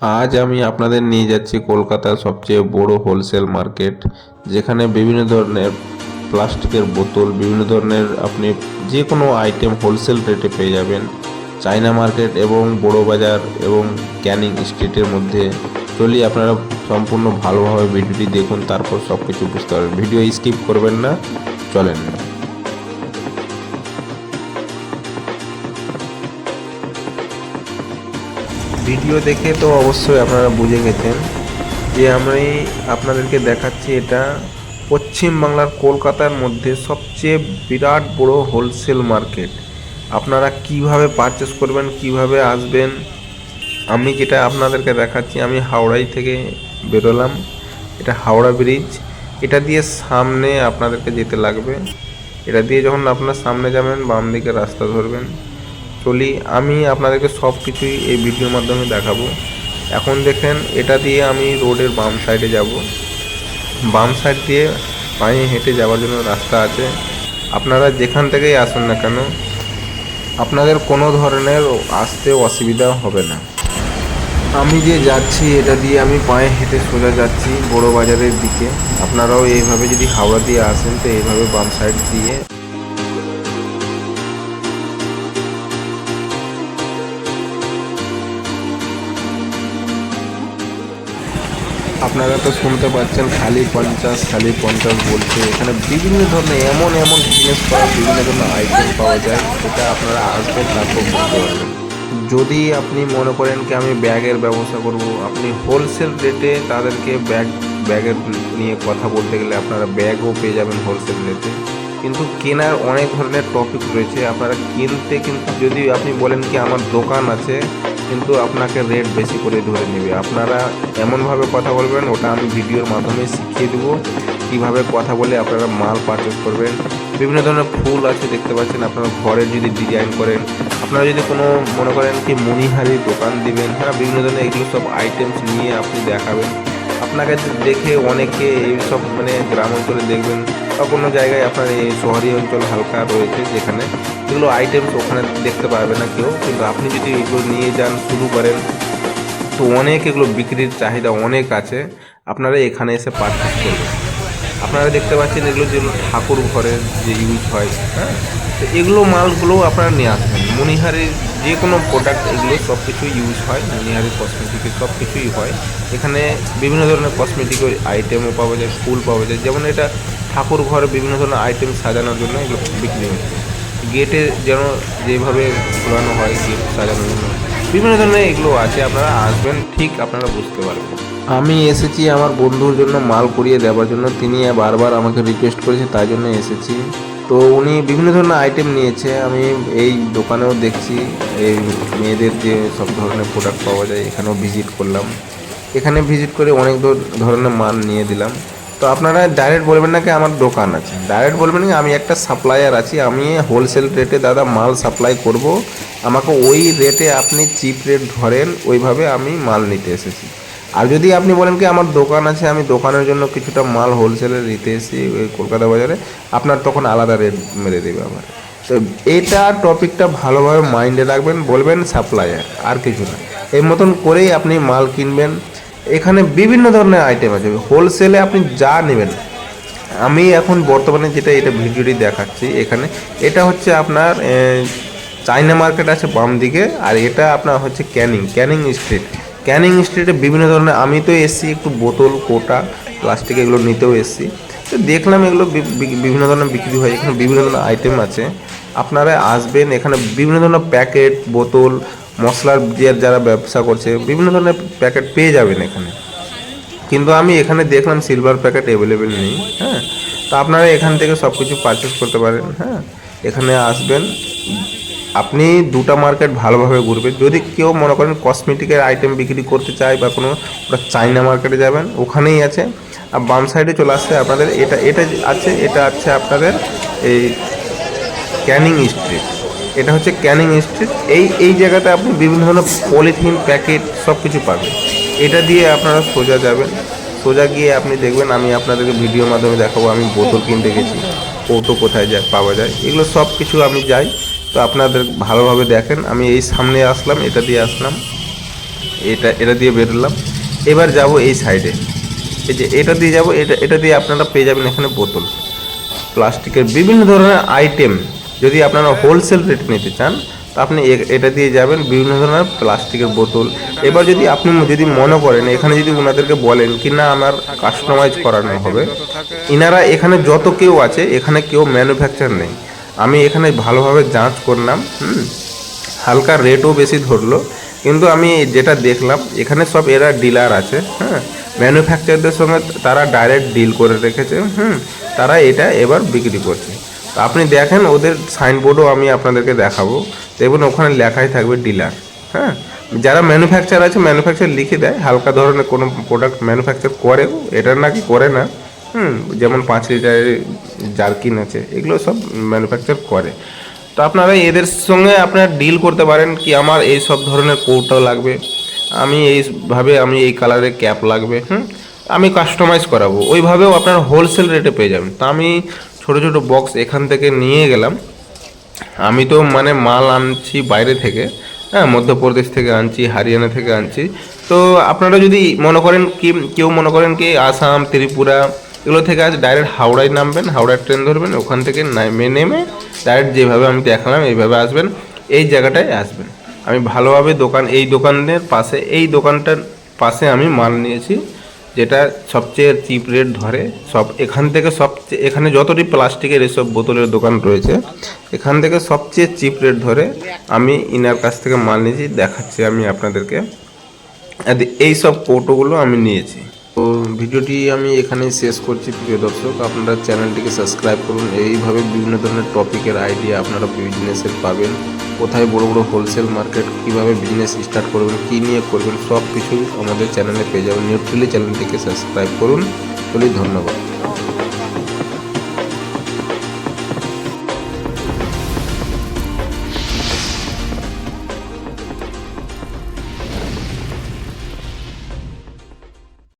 আজ আমি আপনাদের নিয়ে যাচ্ছি কলকাতার সবচেয়ে বড় হোলসেল মার্কেট যেখানে বিভিন্ন ধরনের প্লাস্টিকের বোতল, বিভিন্ন ধরনের আপনি যে কোনো আইটেম হোলসেল রেটে পেয়ে যাবেন। চায়না মার্কেট এবং বড় বাজার এবং ক্যানিং স্ট্রিটের মধ্যে। চলি আপনারা সম্পূর্ণ ভালোভাবে ভিডিওটি দেখুন, তারপর সব কিছু বুঝতে পারবেন। ভিডিও স্কিপ করবেন না, চলেন। ভিডিও দেখে তো অবশ্যই আপনারা বুঝে গেছেন যে আমি আপনাদেরকে দেখাচ্ছি এটা পশ্চিম বাংলার কলকাতার মধ্যে সবচেয়ে বিরাট বড় হোলসেল মার্কেট আপনারা কীভাবে পারচেস করবেন, কীভাবে আসবেন, আমি যেটা আপনাদেরকে দেখাচ্ছি, আমি হাওড়াই থেকে বেরোলাম। এটা হাওড়া ব্রিজ এটা দিয়ে সামনে আপনাদেরকে যেতে লাগবে। এটা দিয়ে যখন আপনার সামনে যাবেন বাম দিকে রাস্তা ধরবেন। চলি, আমি আপনাদেরকে সব কিছুই এই ভিডিওর মাধ্যমে দেখাবো। এখন দেখেন, এটা দিয়ে আমি রোডের বাম সাইডে যাব। বাম সাইড দিয়ে পায়ে হেঁটে যাওয়ার জন্য রাস্তা আছে। আপনারা যেখান থেকেই আসুন না কেন, আপনাদের কোনো ধরনের আসতে অসুবিধা হবে না। আমি যে যাচ্ছি, এটা দিয়ে আমি পায়ে হেঁটে সোজা যাচ্ছি বড় বাজারের দিকে। আপনারাও এইভাবে যদি হাওড়া দিয়ে আসেন, তো এইভাবে বাম সাইড দিয়ে আপনারা তো শুনতে পাচ্ছেন, খালি পঞ্চাশ খালি পঞ্চাশ বলছে। এখানে বিভিন্ন ধরনের, এমন এমন জিনিস পাওয়া, বিভিন্ন ধরনের আইটেম পাওয়া যায়, সেটা আপনারা আসবেন তারপর বুঝতে পারবেন। যদি আপনি মনে করেন কি আমি ব্যাগের ব্যবস্থা করব, আপনি হোলসেল রেটে তাদেরকে ব্যাগ, ব্যাগের নিয়ে কথা বলতে গেলে আপনারা ব্যাগও পেয়ে যাবেন হোলসেল রেটে কিন্তু কেনার অনেক ধরনের টপিক রয়েছে, আপনারা কিনতে কিন্তু যদি আপনি বলেন কি আমার দোকান আছে কিন্তু আপনাকে রেট বেশি করে ধরে নেবে। আপনারা এমনভাবে কথা বলবেন, ওটা আমি ভিডিওর মাধ্যমে শিখিয়ে দেবো। কীভাবে কথা বলে আপনারা মাল পারচেস করবেন। বিভিন্ন ধরনের ফুল আছে, দেখতে পাচ্ছেন আপনারা ঘরে যদি ডিজাইন করেন। আপনারা যদি কোনো মনে করেন কি মনিহারি দোকান দিবেন হ্যাঁ বিভিন্ন ধরনের এগুলো সব আইটেমস নিয়ে আপনি দেখাবেন। আপনাকে দেখে অনেকে এইসব মানে গ্রাম অঞ্চলে দেখবেন বা কোনো জায়গায় আপনার এই শহরী অঞ্চল হালকা রয়েছে যেখানে এগুলো আইটেমস ওখানে দেখতে পারবে না কেউ। কিন্তু আপনি যদি এগুলো নিয়ে যান, শুরু করেন, তো অনেক এগুলো বিক্রির চাহিদা অনেক আছে। আপনারা এখানে এসে পারচেস করবেন। আপনারা দেখতে পাচ্ছেন এগুলো যেগুলো ঠাকুর ঘরের যে ইউজ হয় হ্যাঁ? তো এগুলো মালগুলো আপনারা নিয়ে আসবেন। মণিহারের যে কোনো প্রোডাক্ট এগুলো সব কিছুই ইউজ হয় মণিহারের কসমেটিকের সব কিছুই হয়। এখানে বিভিন্ন ধরনের কসমেটিকের আইটেমও পাওয়া যায়, ফুল পাওয়া যায়। যেমন এটা ঠাকুর ঘরে বিভিন্ন ধরনের আইটেম সাজানোর জন্য এগুলো বিক্রি হচ্ছে গেটে যেন যেভাবে ঘোরানো হয়, গেট সাজানোর জন্য বিভিন্ন ধরনের এগুলো আছে, আপনারা আসবেন, ঠিক আপনারা বুঝতে পারবেন। আমি এসেছি আমার বন্ধুর জন্য, মাল করিয়ে দেওয়ার জন্য। তিনি বারবার আমাকে রিকোয়েস্ট করেছে, তাই জন্য এসেছি। তো উনি বিভিন্ন ধরনের আইটেম নিয়েছে। আমি এই দোকানেও দেখছি, এই মেয়েদের যে সব ধরনের প্রোডাক্ট পাওয়া যায়, এখানেও ভিজিট করলাম। এখানে ভিজিট করে অনেক ধর- ধরনের মাল নিয়ে দিলাম। তো আপনারা ডাইরেক্ট বলবেন না কি আমার দোকান আছে? ডাইরেক্ট বলবেন কি, আমি একটা সাপ্লায়ার আছি, আমি হোলসেল রেটে দাদা মাল সাপ্লাই করব। আমাকে ওই রেটে আপনি চিপ রেট ধরেন, ওইভাবে আমি মাল নিতে এসেছি। আর যদি আপনি বলেন কি আমার দোকান আছে আমি দোকানের জন্য কিছুটা মাল হোলসেলে নিতে এসেছি ওই কলকাতা বাজারে আপনার তখন আলাদা রেট মেরে দেবে আমার। তো এটা টপিকটা ভালোভাবে মাইন্ডে রাখবেন বলবেন সাপ্লায়ার আর কিছু না। এর মতন করেই আপনি মাল কিনবেন। এখানে বিভিন্ন ধরনের আইটেম আছে। হোলসেলে আপনি যা নেবেন আমি এখন বর্তমানে যেটা এটা ভিডিওটি দেখাচ্ছি এখানে এটা হচ্ছে আপনার এ, চাইনা মার্কেট আছে বাম দিকে আর এটা আপনার হচ্ছে ক্যানিং ক্যানিং স্ট্রিট ক্যানিং স্ট্রিটে বিভিন্ন ধরনের, আমি তো এসছি একটু বোতল, কোটা প্লাস্টিক এগুলো নিতেও এসছি তো দেখলাম এগুলো বিভিন্ন ধরনের বিক্রি হয়, এখানে বিভিন্ন ধরনের আইটেম আছে। আপনারা আসবেন, এখানে বিভিন্ন ধরনের প্যাকেট বোতল, মশলার যে যারা ব্যবসা করছে, বিভিন্ন ধরনের প্যাকেট পেয়ে যাবেন এখানে। কিন্তু আমি এখানে দেখলাম সিলভার প্যাকেট অ্যাভেলেবেল নেই হ্যাঁ? তো আপনারা এখান থেকে সব কিছু পারচেস করতে পারেন হ্যাঁ? এখানে আসবেন আপনি দুটা মার্কেট ভালোভাবে ঘুরবেন। যদি কেউ মনে করেন কসমেটিকের আইটেম বিক্রি করতে চায় বা কোনো ওটা চাইনা মার্কেটে যাবেন, ওখানেই আছে। আর বাম সাইডে চলে আসছে আপনাদের, এটা এটা আছে এটা আছে আপনাদের এই ক্যানিং স্ট্রিট এটা হচ্ছে ক্যানিং স্ট্রিট এই এই জায়গাতে আপনি বিভিন্ন ধরনের পলিথিন প্যাকেট সব কিছু পাবেন। এটা দিয়ে আপনারা সোজা যাবেন। সোজা গিয়ে আপনি দেখবেন, আমি আপনাদেরকে ভিডিওর মাধ্যমে দেখাবো। আমি বোতল কিনতে গেছি কৌটো কোথায় যায়, পাওয়া যায়। এগুলো সব কিছু আমি যাই। তো আপনাদের ভালোভাবে দেখেন, আমি এই সামনে আসলাম, এটা দিয়ে আসলাম, এটা এটা দিয়ে বেরোলাম এবার যাব এই সাইডে। এই যে এটা দিয়ে যাব, এটা এটা দিয়ে আপনারা পেয়ে যাবেন এখানে বোতল। প্লাস্টিকের বিভিন্ন ধরনের আইটেম। যদি আপনারা হোলসেল রেট নিতে চান, তা আপনি এটা দিয়ে যাবেন, বিভিন্ন ধরনের প্লাস্টিকের বোতল। এবার যদি আপনি যদি মনে করেন, এখানে যদি ওনাদেরকে বলেন কি, না, আমার কাস্টমাইজ করানো হবে। ইনারা এখানে যত কেউ আছে, এখানে কেউ ম্যানুফ্যাকচার নেই। আমি এখানে ভালোভাবে যাঞ্চ করলাম, হুম, হালকা রেটও বেশি ধরলো, কিন্তু আমি যেটা দেখলাম, এখানে সব এরা ডিলার আছে হ্যাঁ ম্যানুফ্যাকচারদের সঙ্গে তারা ডাইরেক্ট ডিল করে রেখেছে, হুম, তারা এটা এবার বিক্রি করছে। তো আপনি দেখেন, ওদের সাইনবোর্ডও আমি আপনাদেরকে দেখাবো দেখবেন ওখানে লেখাই থাকবে ডিলার হ্যাঁ যারা ম্যানুফ্যাকচার আছে ম্যানুফ্যাকচার লিখে দেয়, হালকা ধরনের কোনো প্রোডাক্ট ম্যানুফ্যাকচার করেও, এটা নাকি করে না হুম, যেমন পাঁচ লিটারের জার্কিন আছে, এগুলো সব ম্যানুফ্যাকচার করে। তো আপনারা এদের সঙ্গে আপনারা ডিল করতে পারেন কি আমার এই সব ধরনের কোটও লাগবে, আমি এইভাবে আমি এই কালারের ক্যাপ লাগবে, হুম, আমি কাস্টমাইজ করাবো। ওইভাবেও আপনারা হোলসেল রেটে পেয়ে যাবেন। তা আমি ছোটো ছোটো বক্স এখান থেকে নিয়ে গেলাম। আমি তো মানে মাল আনছি বাইরে থেকে হ্যাঁ মধ্যপ্রদেশ থেকে আনছি, হরিয়ানা থেকে আনছি। তো আপনারা যদি মনে করেন কি, কেউ মনে করেন কি আসাম, ত্রিপুরা এগুলো থেকে আজ ডাইরেক্ট হাওড়ায় নামবেন, হাওড়ার ট্রেন ধরবেন, ওখান থেকে নেমে নেমে ডাইরেক্ট যেভাবে আমি দেখালাম, এইভাবে আসবেন, এই জায়গাটায় আসবেন। আমি ভালোভাবে দোকান, এই দোকানের পাশে, এই দোকানটার পাশে আমি মাল নিয়েছি, যেটা সবচেয়ে চিপ রেট ধরে, সব এখান থেকে সবচেয়ে এখানে যতটি প্লাস্টিকের এসব বোতলের দোকান রয়েছে, এখান থেকে সবচেয়ে চিপ রেট ধরে আমি ইনার কাছ থেকে মাল নিয়েছি, দেখাচ্ছি আমি আপনাদেরকে। এই সব কৌটোগুলো আমি নিয়েছি। তো ভিডিওটি আমি এখানেই শেষ করছি, প্রিয় দর্শক। আপনারা চ্যানেলটিকে সাবস্ক্রাইব করুন। এইভাবে বিভিন্ন ধরনের টপিকের আইডিয়া আপনারা বিজনেসের পাবেন। কোথায় বড় বড় হোলসেল মার্কেট, কীভাবে বিজনেস স্টার্ট করবেন, কী নিয়ে করবেন সব কিছু আমাদের চ্যানেলে পেয়ে যাবেন। নিউট্রিলি চ্যানেলটিকে সাবস্ক্রাইব করুন। চলি ধন্যবাদ।